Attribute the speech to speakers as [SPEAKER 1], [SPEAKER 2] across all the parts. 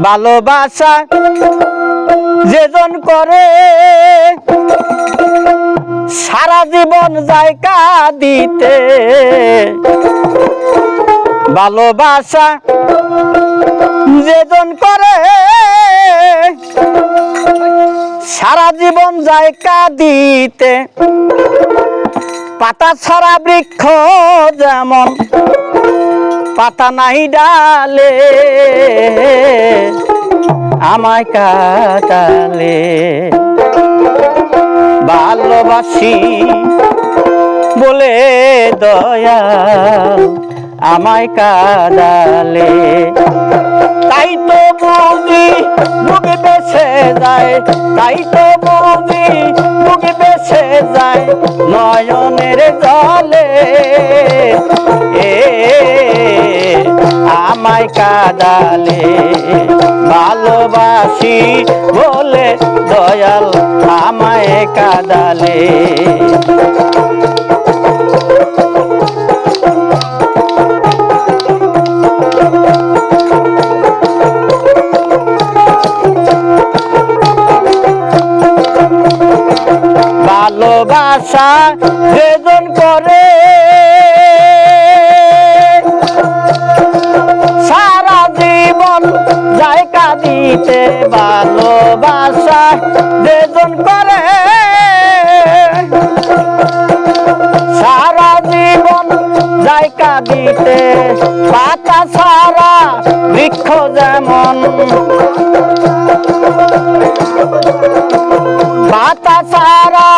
[SPEAKER 1] ভালোবাসা যেজন করে, সারা জীবন জায়গা দিতে। ভালোবাসা যেজন করে, সারা জীবন জায়গা দিতে। পাতা ছড়া বৃক্ষ যেমন পাতা নাই ডালে, আমায় কাটালে। ভালোবাসি বলে দয়া, আমায় কাদালে তাই তো বুঝি বুক বেছে যায়, তাই তো বুঝি বুক বেছে যায় নয়নের জলে। আমায় কাদালে ভালোবাসি বলে দয়াল আমায় কাদালে। ভালোবাসা বেদন করে দিতে ভালোবাসা বেদন করে। সারা জীবন জায়গা দিতে, পাতা সারা বৃক্ষ যেমন। পাতা সারা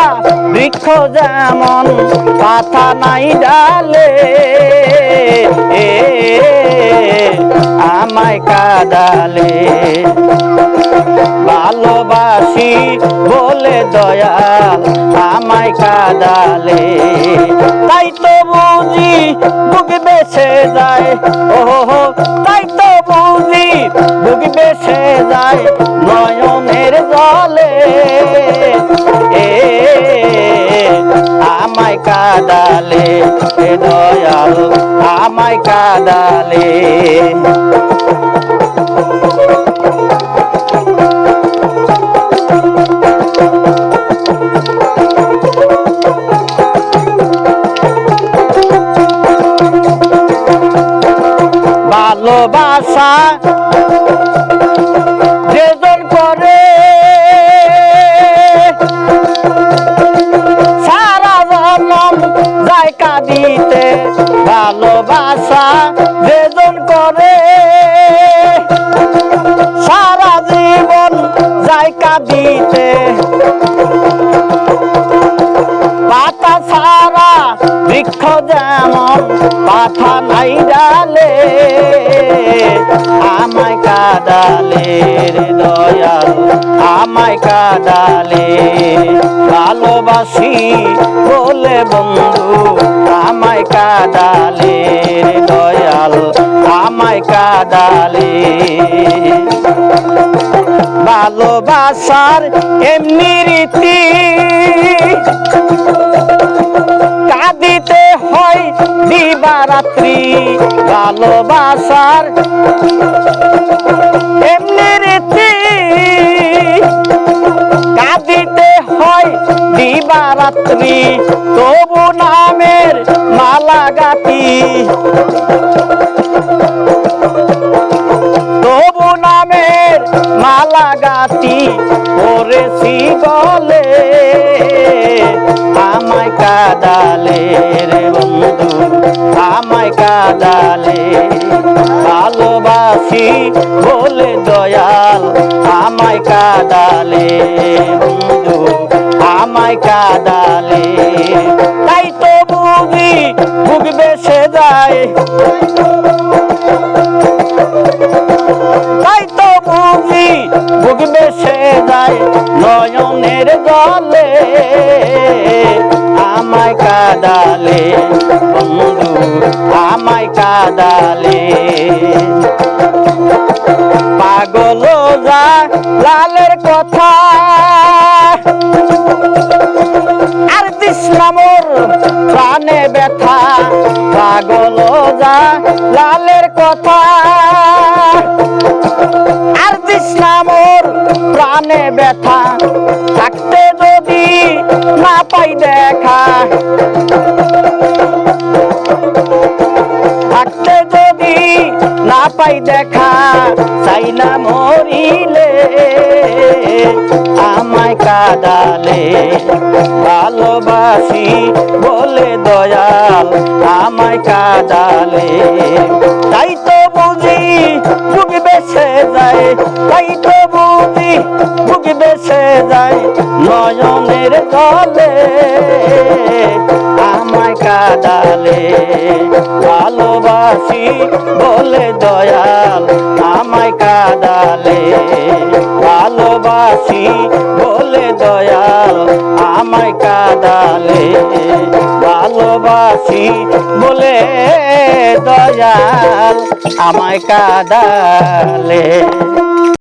[SPEAKER 1] বৃক্ষ যেমন, পাতা নাই ডালে। আমায় কাদালে। ভালোবাসি বলে দয়াল আমায় কাদালে। তাই তো বুঝি বুক বেছে যায়। ওহো, তাই তো বুঝি বুক বেছে যায় নয়নের জলে। আমায় কাদালে দয়াল। আমায় কাদালে। ভালোবাসা দিতে পাতা সারা বৃক্ষ যেমন, পাতা নাই ডালে, আমায় কাদালে রে দয়াল, আমায় কাদালে। ভালোবাসি বলে বন্ধু, আমায় কাদালে রে দয়াল, আমায় কাদালে। ভালোবাসার এমনি রীতি। কাঁদিতে হয় দিবারাত্রি ভালোবাসার এমনি রীতি। কাঁদিতে হয় দিবারাত্রি তবু নামের মালা গাতি পরেছি গলে আমায় কাদালে রে বন্ধু, আমায় কাদালে। ভালোবাসি বলে দয়াল, আমায় কাদালে বন্ধু, আমায় কাদালে। তাই তো বুঝি বুক বেসে যায়। কাদালে বন্ধু, আমায় কাদালে। পাগল যা, লালের কথা। আর তৃষ্ণামোর প্রাণে ব্যথা। পাগল যা, লালের কথা। আর তৃষ্ণামোর প্রাণে ব্যথা। পাই দেখা চাই না মরিলে আমায় কাদালে। ভালোবাসি বলে দয়াল আমায় কাদালে। তাই তো কাদালে ভালোবাসি বলে দয়াল আমায় কাদালে। ভালোবাসি বলে দয়াল আমায় কাদালে। ভালোবাসি বলে দয়াল আমায় কাদালে।